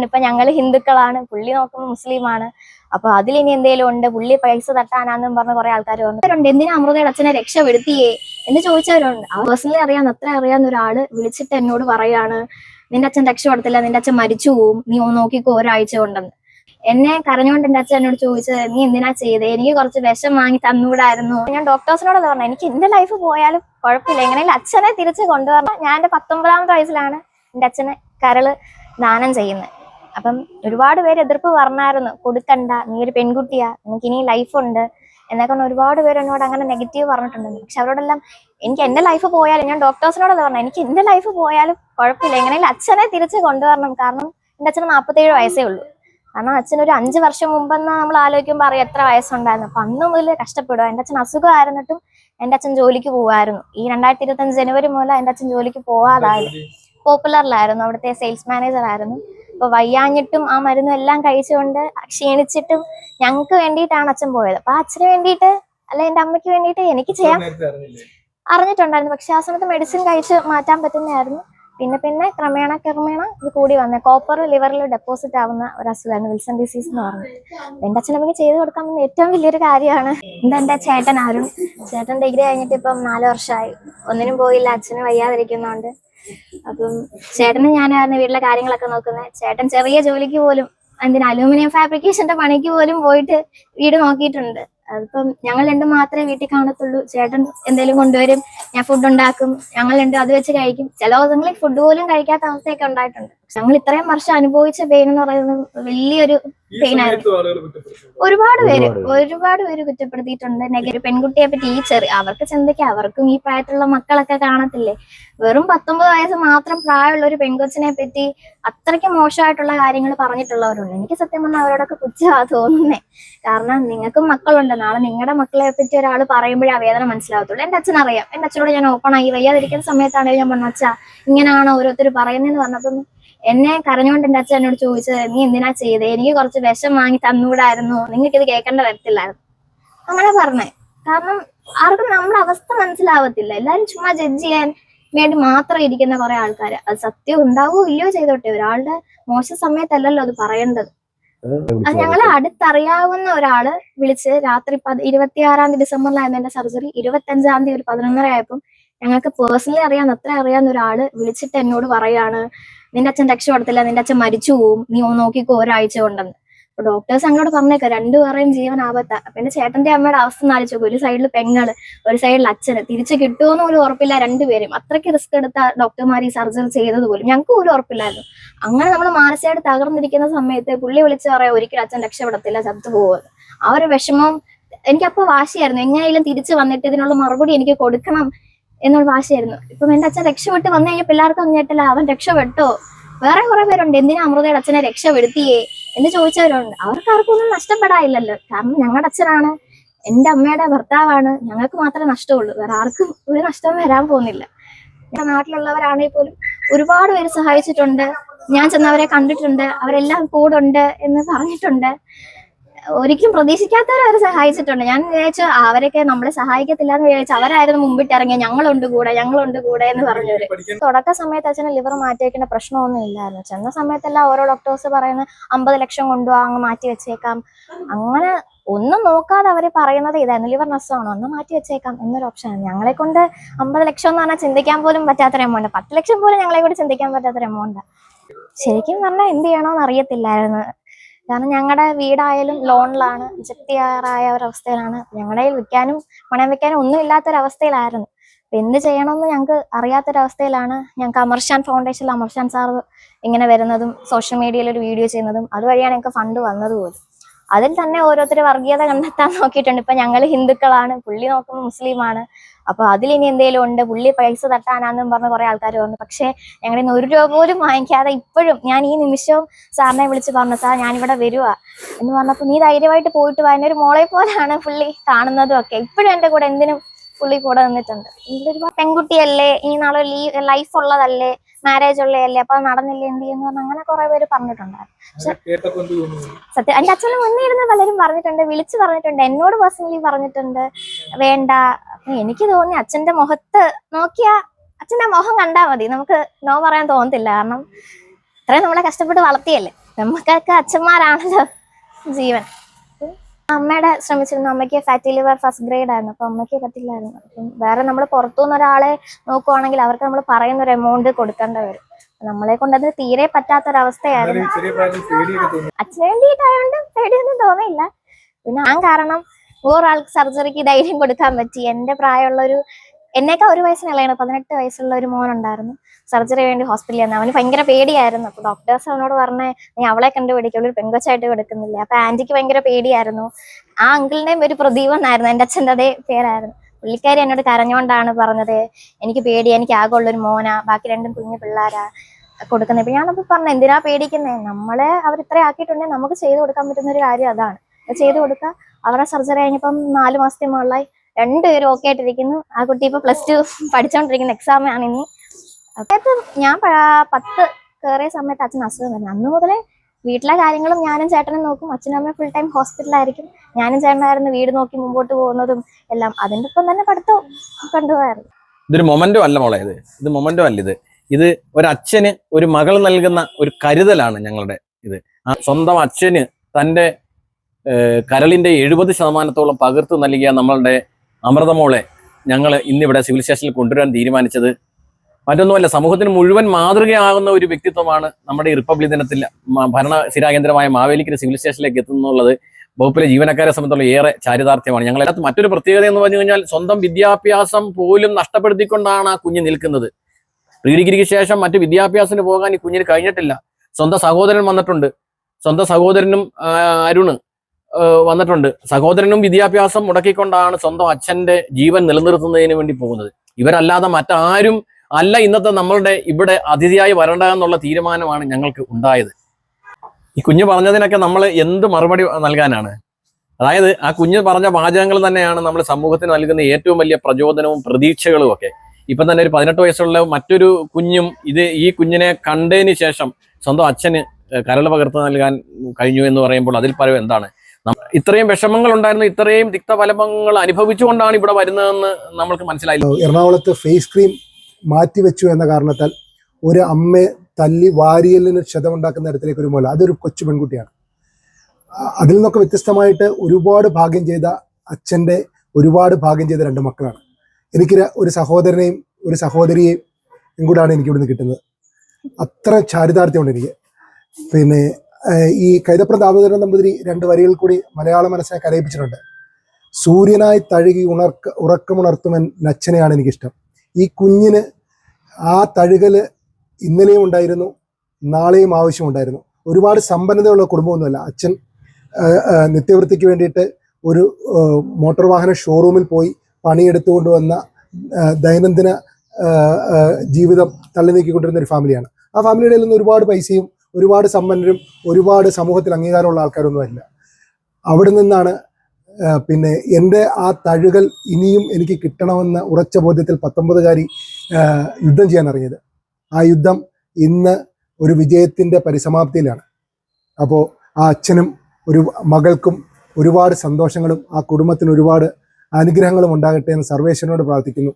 ഇപ്പൊ ഞങ്ങൾ ഹിന്ദുക്കളാണ്. പുള്ളി നോക്കുമ്പോൾ മുസ്ലിമാണ്. അപ്പൊ അതിൽ ഇനി എന്തെങ്കിലും ഉണ്ട്? പുള്ളി പൈസ തട്ടാനാന്നും പറഞ്ഞ കുറെ ആൾക്കാർ പറഞ്ഞിട്ടുണ്ട് എന്തിനാ അമൃതയുടെ അച്ഛനെ രക്ഷപ്പെടുത്തിയേ എന്ന് ചോദിച്ചവരുണ്ട്. പേഴ്സണലി അറിയാവുന്ന അത്ര അറിയാവുന്ന ഒരാൾ വിളിച്ചിട്ട് എന്നോട് പറയാണ് നിന്റെ അച്ഛൻ രക്ഷപ്പെടത്തില്ല. നിന്റെ അച്ഛൻ മരിച്ചു പോവും. നീ നോക്കിക്കോ ഒരാഴ്ച കൊണ്ടെന്ന്. എന്നെ കരഞ്ഞുകൊണ്ട് എന്റെ അച്ഛൻ എന്നോട് ചോദിച്ചത് നീ എന്തിനാ ചെയ്തേ? എനിക്ക് കുറച്ച് വിഷം വാങ്ങി തന്നൂടായിരുന്നു. ഞാൻ ഡോക്ടേഴ്സിനോട് പറഞ്ഞു എനിക്ക് എന്റെ ലൈഫ് പോയാലും കുഴപ്പമില്ല. എങ്ങനെയെങ്കിലും അച്ഛനെ തിരിച്ചു കൊണ്ടുവരണം. ഞാൻ എന്റെ പത്തൊമ്പതാമത്തെ വയസ്സിലാണ് എന്റെ അച്ഛനെ കരൾ ദാനം ചെയ്യുന്നത്. അപ്പം ഒരുപാട് പേര് എതിർപ്പ് പറഞ്ഞായിരുന്നു കൊടുക്കണ്ട നീ ഒരു പെൺകുട്ടിയാ നിനക്ക് ഇനി ഉണ്ട് എന്നൊക്കെ ഒരുപാട് പേര് എന്നോട് അങ്ങനെ നെഗറ്റീവ് പറഞ്ഞിട്ടുണ്ട് പക്ഷെ അവരോടെല്ലാം എനിക്ക് എന്റെ ലൈഫ് പോയാലും ഞാൻ ഡോക്ടേഴ്സിനോട് പറഞ്ഞു എനിക്ക് എന്റെ ലൈഫ് പോയാലും കുഴപ്പമില്ല എങ്ങനെയെങ്കിലും അച്ഛനെ തിരിച്ച് കൊണ്ടുവരണം. കാരണം എന്റെ അച്ഛന് നാൽപ്പത്തേഴ് വയസ്സേ ഉള്ളൂ. കാരണം അച്ഛൻ ഒരു അഞ്ച് വർഷം മുമ്പെന്ന് നമ്മൾ ആലോചിക്കുമ്പോൾ അറിയാം എത്ര വയസ്സുണ്ടായിരുന്നു. അപ്പൊ അന്ന് മുതൽ കഷ്ടപ്പെടുക. എന്റെ അച്ഛൻ അസുഖമായിരുന്നിട്ടും എന്റെ അച്ഛൻ ജോലിക്ക് പോകുമായിരുന്നു ഈ രണ്ടായിരത്തി ഇരുപത്തി അഞ്ച് ജനുവരി മുതൽ എന്റെ അച്ഛൻ ജോലിക്ക് പോവാതായത്. പോപ്പുലറിലായിരുന്നു അവിടുത്തെ സെയിൽസ് മാനേജർ ആയിരുന്നു. അപ്പൊ വയ്യാഞ്ഞിട്ടും ആ മരുന്നും എല്ലാം കഴിച്ചുകൊണ്ട് ക്ഷീണിച്ചിട്ടും ഞങ്ങൾക്ക് വേണ്ടിയിട്ടാണ് അച്ഛൻ പോയത്. അപ്പൊ അച്ഛന് വേണ്ടിയിട്ട് അല്ലെ എന്റെ അമ്മയ്ക്ക് വേണ്ടിയിട്ട് എനിക്ക് ചെയ്യാൻ അറിഞ്ഞിട്ടുണ്ടായിരുന്നു. പക്ഷെ ആ സമയത്ത് മെഡിസിൻ കഴിച്ച് മാറ്റാൻ പറ്റുന്നതായിരുന്നു. പിന്നെ പിന്നെ ക്രമേണ ക്രമേണ ഇത് കൂടി വന്നത് കോപ്പർ ലിവറിൽ ഡെപ്പോസിറ്റ് ആവുന്ന ഒരു അസുഖമായിരുന്നു വിൽസൺ ഡിസീസ് എന്ന് പറഞ്ഞിട്ട്. എന്റെ അച്ഛനമ്മയ്ക്ക് ചെയ്തു കൊടുക്കാൻ പറ്റുന്ന ഏറ്റവും വലിയൊരു കാര്യമാണ്. എന്താ എന്റെ ചേട്ടൻ അരുൺ. ചേട്ടൻ ഡിഗ്രി കഴിഞ്ഞിട്ട് ഇപ്പം നാല് വർഷമായി. ഒന്നിനും പോയില്ല. അച്ഛന് വയ്യാതിരിക്കുന്നോണ്ട്. അപ്പം ചേട്ടന് ഞാനായിരുന്നു വീട്ടിലെ കാര്യങ്ങളൊക്കെ നോക്കുന്നത്. ചേട്ടൻ ചെറിയ ജോലിക്ക് പോലും എന്തിനാ അലൂമിനിയം ഫാബ്രിക്കേഷന്റെ പണിക്ക് പോലും പോയിട്ട് വീട് നോക്കിയിട്ടുണ്ട്. അതിപ്പം ഞങ്ങൾ രണ്ടും മാത്രമേ വീട്ടിൽ കാണത്തുള്ളൂ. ചേട്ടൻ എന്തെങ്കിലും കൊണ്ടുവരും ഞാൻ ഫുഡ് ഉണ്ടാക്കും ഞങ്ങൾ രണ്ടും അത് വെച്ച് കഴിക്കും. ചില ദിവസങ്ങളിൽ ഫുഡ് പോലും കഴിക്കാത്ത അവസ്ഥയൊക്കെ ഉണ്ടായിട്ടുണ്ട്. ഞങ്ങൾ ഇത്രയും വർഷം അനുഭവിച്ച പെയിൻ എന്ന് പറയുന്നത് വലിയൊരു ഒരുപാട് പേര് ഒരുപാട് പേര്. കുറ്റപ്പെടുത്തിയിട്ടുണ്ട്. നെഗറ്റീവ് പെൺകുട്ടിയെ പറ്റി ഈ ചെറിയ അവർക്ക് ചിന്തിക്കാം. അവർക്കും ഈ പ്രായത്തിലുള്ള മക്കളൊക്കെ കാണത്തില്ലേ? വെറും പത്തൊമ്പത് വയസ്സ് മാത്രം പ്രായമുള്ള ഒരു പെൺകൊച്ചിനെ പറ്റി അത്രയ്ക്ക് മോശമായിട്ടുള്ള കാര്യങ്ങൾ പറഞ്ഞിട്ടുള്ളവരുണ്ട്. എനിക്ക് സത്യം പറഞ്ഞാൽ അവരോടൊക്കെ പുച്ഛമാ തോന്നുന്നേ. കാരണം നിങ്ങൾക്കും മക്കളുണ്ട്. നാളെ നിങ്ങളുടെ മക്കളെ പറ്റി ഒരാൾ പറയുമ്പോഴേ ആ വേദന മനസ്സിലാവത്തുള്ളൂ. എന്റെ അച്ഛൻ അറിയാം. എന്റെ അച്ഛനോട് ഞാൻ ഓപ്പൺ ആയി വയ്യാതിരിക്കുന്ന സമയത്താണെങ്കിൽ ഞാൻ പറഞ്ഞു അച്ഛാ ഇങ്ങനെയാണ് ഓരോരുത്തർ പറയുന്നതെന്ന് പറഞ്ഞപ്പം എന്നെ കരഞ്ഞുകൊണ്ട് എന്റെ അച്ഛൻ എന്നോട് ചോദിച്ചത് നീ എന്തിനാ ചെയ്തേ? എനിക്ക് കുറച്ച് വിഷം വാങ്ങി തന്നൂടായിരുന്നു. നിങ്ങൾക്ക് ഇത് കേൾക്കേണ്ട വരത്തില്ലായിരുന്നു. അങ്ങനെ പറഞ്ഞേ. കാരണം ആർക്കും നമ്മുടെ അവസ്ഥ മനസ്സിലാവത്തില്ല. എല്ലാരും ചുമ്മാ ജഡ്ജ് ചെയ്യാൻ വേണ്ടി മാത്രം ഇരിക്കുന്ന കുറെ ആൾക്കാർ അത് സത്യം ഉണ്ടാവോ ഇല്ലയോ ചെയ്തോട്ടെ. ഒരാളുടെ മോശം സമയത്തല്ലല്ലോ അത് പറയേണ്ടത്. അത് ഞങ്ങളെ അടുത്തറിയാവുന്ന ഒരാൾ വിളിച്ച് രാത്രി പത് ഇരുപത്തിയാറാം തീയതി ഡിസംബറിലായിരുന്നു എന്റെ സർജറി. ഇരുപത്തഞ്ചാം തീയതി ഒരു പതിനൊന്നര ആയപ്പം ഞങ്ങൾക്ക് പേഴ്സണലി അറിയാവുന്ന അത്ര അറിയാവുന്ന ഒരാൾ വിളിച്ചിട്ട് എന്നോട് പറയാണ് നിന്റെ അച്ഛൻ രക്ഷപ്പെടത്തില്ല നിന്റെ അച്ഛൻ മരിച്ചു പോവും നീ നോക്കിക്കോ ഒരാഴ്ച കൊണ്ടെന്ന്. അപ്പൊ ഡോക്ടേഴ്സ് അങ്ങോട് പറഞ്ഞേക്ക രണ്ടുപേരെയും ജീവൻ ആപത്താ പിന്നെ ചേട്ടന്റെ അമ്മയുടെ അവസ്ഥ നാലിച്ചു ഒരു സൈഡിൽ പെങ്ങൾ ഒരു സൈഡിൽ അച്ഛന്. തിരിച്ചു കിട്ടുമോന്ന് പോലും ഉറപ്പില്ല രണ്ടുപേരും. അത്രയ്ക്ക് റിസ്ക് എടുത്ത ഡോക്ടർമാർ ഈ സർജറി ചെയ്തത് പോലും ഞങ്ങൾക്ക് പോലും ഉറപ്പില്ലായിരുന്നു. അങ്ങനെ നമ്മൾ മാനസികമായിട്ട് തകർന്നിരിക്കുന്ന സമയത്ത് പുള്ളി വിളിച്ച് പറയാം ഒരിക്കലും അച്ഛൻ രക്ഷപ്പെടത്തില്ല ചത്തു പോകുമെന്ന് ആ ഒരു വിഷമം എനിക്കപ്പോ വാശിയായിരുന്നു. എങ്ങനെയായാലും തിരിച്ചു വന്നിട്ട് ഇതിനുള്ള മറുപടി എനിക്ക് കൊടുക്കണം എന്നുള്ള വാശിയായിരുന്നു ഇപ്പം എന്റെ അച്ഛൻ രക്ഷപ്പെട്ട് വന്നു കഴിഞ്ഞാൽ പിള്ളേർക്കും കേട്ടില്ല അവൻ രക്ഷപ്പെട്ടോ വേറെ കുറെ പേരുണ്ട്. എന്തിനാ അമൃതയുടെ അച്ഛനെ രക്ഷപ്പെടുത്തിയേ എന്ന് ചോദിച്ചവരുണ്ട്. അവർക്ക് ആർക്കൊന്നും നഷ്ടപ്പെടാനില്ലല്ലോ. കാരണം ഞങ്ങളുടെ അച്ഛനാണ് എന്റെ അമ്മയുടെ ഭർത്താവാണ്. ഞങ്ങൾക്ക് മാത്രമേ നഷ്ടമുള്ളൂ. വേറെ ആർക്കും ഒരു നഷ്ടം വരാൻ പോകുന്നില്ല. ഞങ്ങളുടെ നാട്ടിലുള്ളവരാണെങ്കിൽ പോലും ഒരുപാട് പേര് സഹായിച്ചിട്ടുണ്ട്. ഞാൻ ചെന്നവരെ കണ്ടിട്ടുണ്ട്. അവരെല്ലാം കൂടുണ്ട് എന്ന് പറഞ്ഞിട്ടുണ്ട്. ഒരിക്കലും പ്രതീക്ഷിക്കാത്തവരെ അവർ സഹായിച്ചിട്ടുണ്ട്. ഞാൻ വിചാരിച്ചു അവരൊക്കെ നമ്മളെ സഹായിക്കത്തില്ല എന്ന് വിചാരിച്ചു അവരായിരുന്നു മുമ്പിട്ട് ഇറങ്ങിയ ഞങ്ങളുണ്ട് കൂടെ ഞങ്ങളുണ്ട് കൂടെ എന്ന് പറഞ്ഞവര്. തുടക്ക സമയത്ത് അച്ഛന് ലിവർ മാറ്റി വെക്കേണ്ട പ്രശ്നമൊന്നും ഇല്ലായിരുന്നു. ചെന്ന സമയത്തെല്ലാം ഓരോ ഡോക്ടേഴ്സ് പറയുന്നത് അമ്പത് ലക്ഷം കൊണ്ടുപോകാം അങ്ങ് മാറ്റി വെച്ചേക്കാം. അങ്ങനെ ഒന്നും നോക്കാതെ അവർ പറയുന്നത് ഇതായിരുന്നു. ലിവർ നഷ്ടമാണോ ഒന്ന് മാറ്റി വെച്ചേക്കാം എന്നൊരു ഓപ്ഷനാണ് ഞങ്ങളെ കൊണ്ട് അമ്പത് ലക്ഷം എന്ന് പറഞ്ഞാൽ ചിന്തിക്കാൻ പോലും പറ്റാത്തൊരു എമൗണ്ട് പത്ത് ലക്ഷം പോലും ഞങ്ങളെ കൂടി ചിന്തിക്കാൻ പറ്റാത്തൊരു എമൗണ്ട് ശരിക്കും പറഞ്ഞാൽ എന്ത് ചെയ്യണമെന്ന് അറിയത്തില്ലായിരുന്നു. കാരണം ഞങ്ങളുടെ വീടായാലും ലോണിലാണ് ജപ്തിയാറായ ഒരവസ്ഥയിലാണ്. ഞങ്ങളുടെ വിൽക്കാനും പണയം വെക്കാനും ഒന്നും ഇല്ലാത്തൊരവസ്ഥയിലായിരുന്നു. അപ്പൊ എന്ത് ചെയ്യണമെന്ന് ഞങ്ങൾക്ക് അറിയാത്തൊരവസ്ഥയിലാണ് ഞങ്ങൾക്ക് അമർഷാൻ ഫൗണ്ടേഷനിൽ അമർഷാൻ സാർ ഇങ്ങനെ വരുന്നതും സോഷ്യൽ മീഡിയയിൽ ഒരു വീഡിയോ ചെയ്യുന്നതും അതുവഴിയാണ് ഞങ്ങൾക്ക് ഫണ്ട് വന്നത് പോലും. അതിൽ തന്നെ ഓരോരുത്തർ വർഗീയത കണ്ടെത്താൻ നോക്കിയിട്ടുണ്ട്. ഇപ്പൊ ഞങ്ങൾ ഹിന്ദുക്കളാണ് പുള്ളി നോക്കുമ്പോൾ മുസ്ലിമാണ്. അപ്പൊ അതിലിനി എന്തെങ്കിലും ഉണ്ട്? പുള്ളി പൈസ തട്ടാനാന്നും പറഞ്ഞ കുറെ ആൾക്കാർ വന്നു. പക്ഷേ ഞങ്ങളിന്ന് ഒരു രൂപ പോലും വാങ്ങിക്കാതെ ഇപ്പോഴും ഞാൻ ഈ നിമിഷവും സാറിനെ വിളിച്ച് പറഞ്ഞു സാർ ഞാനിവിടെ വരുക എന്ന് പറഞ്ഞപ്പോൾ നീ ധൈര്യമായിട്ട് പോയിട്ട് വാ. ഒരു മോളെ പോലാണ് പുള്ളി കാണുന്നതും ഒക്കെ. ഇപ്പോഴും എന്റെ കൂടെ എന്തിനും പുള്ളി കൂടെ നിന്നിട്ടുണ്ട്. ഇതിലൊരു പെൺകുട്ടിയല്ലേ? ഇനി നാളെ ലൈഫ് ഉള്ളതല്ലേ? മാരേജ് ഉള്ളതല്ലേ? അപ്പൊ നടന്നില്ല? എന്ത് ചെയ്യുന്നു? അങ്ങനെ കുറെ പേര് പറഞ്ഞിട്ടുണ്ടായിരുന്നു. സത്യം എന്റെ അച്ഛന് മുന്നേ ഇരുന്ന് പലരും പറഞ്ഞിട്ടുണ്ട് വിളിച്ചു പറഞ്ഞിട്ടുണ്ട് എന്നോട് പേഴ്സണലി പറഞ്ഞിട്ടുണ്ട് വേണ്ട. എനിക്ക് തോന്നി അച്ഛന്റെ മുഖത്ത് നോക്കിയാ അച്ഛന്റെ മുഖം കണ്ടാ മതി. നമുക്ക് നോ പറയാൻ തോന്നത്തില്ല. കാരണം ഇത്രയും നമ്മളെ കഷ്ടപ്പെട്ട് വളർത്തിയല്ലേ? നമുക്കൊക്കെ അച്ഛന്മാരാണല്ലോ ജീവൻ. അമ്മയുടെ ശ്രമിച്ചിരുന്നു. അമ്മയ്ക്ക് ഫാറ്റി ലിവർ ഫസ്റ്റ് ഗ്രേഡ് ആയിരുന്നു. അപ്പൊ അമ്മയ്ക്ക് പറ്റില്ലായിരുന്നു. അപ്പം വേറെ നമ്മൾ പുറത്തുനിന്ന് ഒരാളെ നോക്കുവാണെങ്കിൽ അവർക്ക് നമ്മൾ പറയുന്ന ഒരു എമൗണ്ട് കൊടുക്കേണ്ട വരും. നമ്മളെ കൊണ്ട് അത് തീരെ പറ്റാത്തൊരവസ്ഥയായിരുന്നു. അച്ഛന് വേണ്ടിയിട്ടായോണ്ട് പേടിയൊന്നും തോന്നിയില്ല. പിന്നെ ആ കാരണം വേറൊരാൾക്ക് സർജറിക്ക് ധൈര്യം കൊടുക്കാൻ പറ്റി. എന്റെ പ്രായമുള്ള ഒരു എന്നേക്കാൾ ഒരു വയസ്സിനുള്ളതാണ് പതിനെട്ട് വയസ്സുള്ള ഒരു മോൻ ഉണ്ടായിരുന്നു സർജറി വേണ്ടി ഹോസ്പിറ്റലിൽ വന്നു അവന് ഭയങ്കര പേടിയായിരുന്നു. അപ്പൊ ഡോക്ടേഴ്സ് അവനോട് പറഞ്ഞേ നീ അവളെ കണ്ടുപിടിക്കുള്ളൂ ഒരു പെങ്കൊച്ചായിട്ട് കൊടുക്കുന്നില്ല. അപ്പൊ ആന്റിക്ക് ഭയങ്കര പേടിയായിരുന്നു. ആ അങ്കിളിന്റെയും ഒരു പ്രദീപ് എന്നായിരുന്നു എന്റെ അച്ഛന്റെ അതേ പേരായിരുന്നു. പുള്ളിക്കാരി എന്നോട് കരഞ്ഞോണ്ടാണ് പറഞ്ഞത് എനിക്ക് പേടി എനിക്ക് ആകെ ഉള്ളൊരു മോനാ. ബാക്കി രണ്ടും കുഞ്ഞു പിള്ളേരാ കൊടുക്കുന്നത് ഇപ്പൊ ഞാനപ്പോ പറഞ്ഞു എന്തിനാ പേടിക്കുന്നേ? നമ്മളെ അവർ ഇത്ര ആക്കിയിട്ടുണ്ടെങ്കിൽ നമുക്ക് ചെയ്തു കൊടുക്കാൻ പറ്റുന്ന ഒരു കാര്യം അതാണ്. ചെയ്തു കൊടുക്കുക അവരുടെ സർജറി കഴിഞ്ഞപ്പം നാല് മാസത്തെ മുകളിലായി രണ്ടുപേരും ഓക്കെ ആയിട്ടിരിക്കുന്നു. ആ കുട്ടി ഇപ്പൊ പ്ലസ് ടു പഠിച്ചുകൊണ്ടിരിക്കുന്ന എക്സാം ആണ് ഇനി. അപ്പോഴത്തെ ഞാൻ പത്ത് കയറിയ സമയത്ത് അച്ഛൻ അസുഖം വരുന്നത് അന്ന് മുതലേ വീട്ടിലെ കാര്യങ്ങളും ഞാനും ചേട്ടനും നോക്കും. അച്ഛനും അമ്മയും ഫുൾ ടൈം ഹോസ്പിറ്റലായിരിക്കും ഞാനും ചേട്ടനായിരുന്നു വീട് നോക്കി മുമ്പോട്ട് പോകുന്നതും എല്ലാം. അതിന്റെ ഒപ്പം തന്നെ പഠിത്തവും കൊണ്ടുപോകാറുണ്ട് ഇതൊരു മൊമെന്റോ അല്ല മോളെ ഇത്. ഇത് മൊമെന്റോ അല്ല ഇത്. ഇത് ഒരു ഒരച്ഛന് ഒരു മകൾ നൽകുന്ന ഒരു കരുതലാണ് ഞങ്ങളുടെ ഇത്. സ്വന്തം അച്ഛന് തന്റെ കരളിന്റെ എഴുപത് ശതമാനത്തോളം പകർത്ത് നൽകിയ നമ്മളുടെ അമൃതമോളെ ഞങ്ങൾ ഇന്നിവിടെ സിവിൽ സ്റ്റേഷനിൽ കൊണ്ടുവരാൻ തീരുമാനിച്ചത് മറ്റൊന്നുമല്ല സമൂഹത്തിന് മുഴുവൻ മാതൃകയാകുന്ന ഒരു വ്യക്തിത്വമാണ് നമ്മുടെ ഈ റിപ്പബ്ലിക് ദിനത്തിൽ ഭരണ സ്ഥിരാകേന്ദ്രമായ മാവേലിക്കര സിവിൽ സ്റ്റേഷനിലേക്ക് എത്തുന്നുള്ളത്. വകുപ്പിലെ ജീവനക്കാരെ സംബന്ധിച്ചുള്ള ഏറെ ചാരിതാർത്ഥ്യമാണ്. ഞങ്ങൾ മറ്റൊരു പ്രത്യേകത എന്ന് പറഞ്ഞു കഴിഞ്ഞാൽ സ്വന്തം വിദ്യാഭ്യാസം പോലും നഷ്ടപ്പെടുത്തിക്കൊണ്ടാണ് ആ കുഞ്ഞ് നിൽക്കുന്നത്. പ്രീ ഡിഗ്രിക്ക് ശേഷം മറ്റ് വിദ്യാഭ്യാസത്തിന് പോകാൻ ഈ കുഞ്ഞിന് കഴിഞ്ഞിട്ടില്ല. സ്വന്തം സഹോദരൻ വന്നിട്ടുണ്ട്. സ്വന്തം സഹോദരനും അരുണ്. വന്നിട്ടുണ്ട്. സഹോദരനും വിദ്യാഭ്യാസം മുടക്കിക്കൊണ്ടാണ് സ്വന്തം അച്ഛന്റെ ജീവൻ നിലനിർത്തുന്നതിന് വേണ്ടി പോകുന്നത്. ഇവരല്ലാതെ മറ്റാരും അല്ല ഇന്നത്തെ നമ്മളുടെ ഇവിടെ അതിഥിയായി വരണ്ട എന്നുള്ള തീരുമാനമാണ് ഞങ്ങൾക്ക് ഉണ്ടായത്. ഈ കുഞ്ഞ് പറഞ്ഞതിനൊക്കെ നമ്മൾ എന്ത് മറുപടി നൽകാനാണ്? അതായത് ആ കുഞ്ഞ് പറഞ്ഞ വാചകങ്ങൾ തന്നെയാണ് നമ്മൾ സമൂഹത്തിന് നൽകുന്ന ഏറ്റവും വലിയ പ്രചോദനവും പ്രതീക്ഷകളും ഒക്കെ. ഇപ്പം തന്നെ ഒരു പതിനെട്ട് വയസ്സുള്ള മറ്റൊരു കുഞ്ഞും ഇത് ഈ കുഞ്ഞിനെ കണ്ടതിന് ശേഷം സ്വന്തം അച്ഛന് കരൾ പകർത്ത് നൽകാൻ കഴിഞ്ഞു എന്ന് പറയുമ്പോൾ അതിൽ പരം എന്താണ്? ഇത്രയും വിഷമങ്ങൾ ഉണ്ടായിരുന്നു ഇത്രയും തിക്തഫലമങ്ങൾ അനുഭവിച്ചുകൊണ്ടാണ് ഇവിടെ വരുന്നതെന്ന് നമ്മൾക്ക് മനസ്സിലായി എറണാകുളത്ത് ഫേസ് ക്രീം മാറ്റിവെച്ചു എന്ന കാരണത്താൽ ഒരു അമ്മ തല്ലി വാരിയലിന് ക്ഷതമുണ്ടാക്കുന്ന തരത്തിലേക്ക് ഒരു മോല അതൊരു കൊച്ചു പെൺകുട്ടിയാണ്. അതിൽ നിന്നൊക്കെ വ്യത്യസ്തമായിട്ട് ഒരുപാട് ഭാഗ്യം ചെയ്ത അച്ഛന്റെ ഒരുപാട് ഭാഗ്യം ചെയ്ത രണ്ട് മക്കളാണ്. എനിക്ക് ഒരു സഹോദരനെയും ഒരു സഹോദരിയെയും കൂടാണ് എനിക്ക് ഇവിടുന്ന് കിട്ടുന്നത്. അത്ര ചാരിതാർത്ഥ്യമുണ്ട് എനിക്ക്. പിന്നെ ഈ കൈതപ്രം ദാമോദരൻ നമ്പൂതിരി രണ്ട് വരികൾ കൂടി മലയാള മനസ്സിനെ കരയിപ്പിച്ചിട്ടുണ്ട്. സൂര്യനായി തഴുകി ഉണർക്ക ഉറക്കമുണർത്തുമൻ നച്ചനെയാണ് എനിക്കിഷ്ടം. ഈ കുഞ്ഞിന് ആ തഴുകൽ ഇന്നലെയും ഉണ്ടായിരുന്നു നാളെയും ആവശ്യമുണ്ടായിരുന്നു. ഒരുപാട് സമ്പന്നതയുള്ള കുടുംബമൊന്നുമല്ല. അച്ഛൻ നിത്യവൃത്തിക്ക് വേണ്ടിയിട്ട് ഒരു മോട്ടോർ വാഹന ഷോറൂമിൽ പോയി പണിയെടുത്തുകൊണ്ട് വന്ന ദൈനംദിന ജീവിതം തള്ളി നീക്കിക്കൊണ്ടിരുന്ന ഒരു ഫാമിലിയാണ്. ആ ഫാമിലിയുടെ നിന്ന് ഒരുപാട് പൈസയും ഒരുപാട് സമ്പന്നരും ഒരുപാട് സമൂഹത്തിൽ അംഗീകാരമുള്ള ആൾക്കാരൊന്നുമല്ല അവിടെ നിന്നാണ് പിന്നെ എന്റെ ആ തഴുകൽ ഇനിയും എനിക്ക് കിട്ടണമെന്ന ഉറച്ച ബോധ്യത്തിൽ പത്തൊമ്പതുകാരി യുദ്ധം ചെയ്യാൻ ഇറങ്ങിയത്. ആ യുദ്ധം ഇന്ന് ഒരു വിജയത്തിന്റെ പരിസമാപ്തിയിലാണ്. അപ്പോൾ ആ അച്ഛനും ഒരു മകൾക്കും ഒരുപാട് സന്തോഷങ്ങളും ആ കുടുംബത്തിന് ഒരുപാട് അനുഗ്രഹങ്ങളും ഉണ്ടാകട്ടെ എന്ന് സർവേശ്വരനോട് പ്രാർത്ഥിക്കുന്നു.